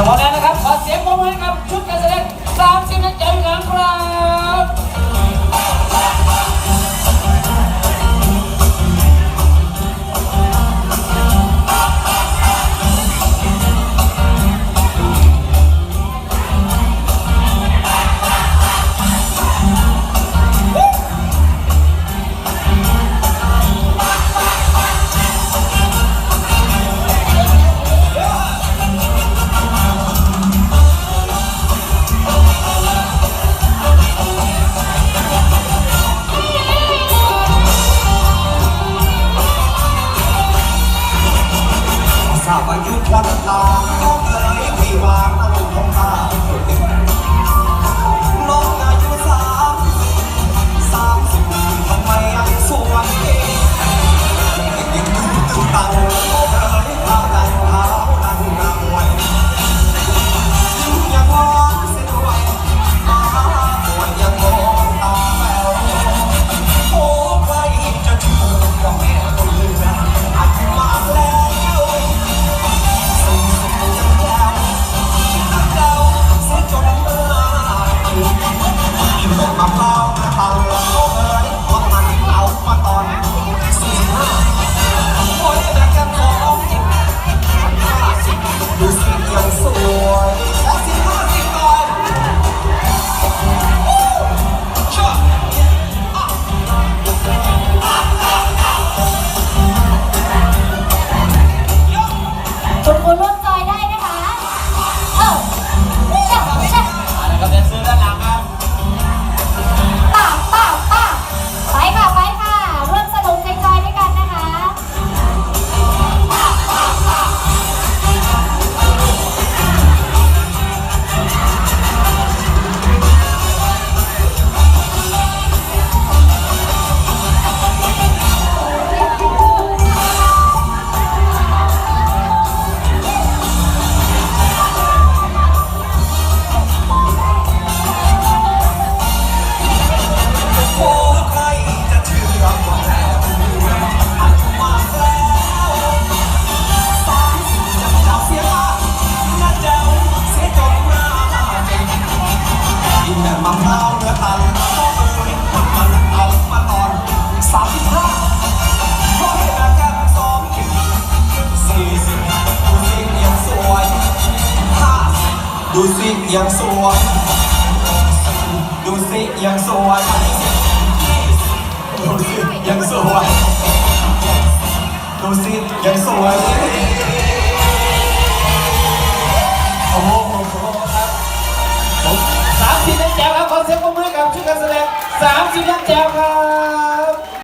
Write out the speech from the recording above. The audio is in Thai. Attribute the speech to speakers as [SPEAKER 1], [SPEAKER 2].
[SPEAKER 1] าอวัลแล้วนะครับ ขอเสียงปรบมือให้กับ มะพร้า
[SPEAKER 2] เนื้อตันต้มสลิ
[SPEAKER 3] ด
[SPEAKER 1] ผล
[SPEAKER 3] มัน
[SPEAKER 2] เอามาตอนสามสิบห้าเพาะเหตุการณ์กซ้อมสี่สิบดูสิยังสวยห้าสิบดูสิยังสวยดูสิยังสวยดูสิยังสวยดูสิยังสวย
[SPEAKER 1] กับชุดการแสดง30ล้านแจวครับ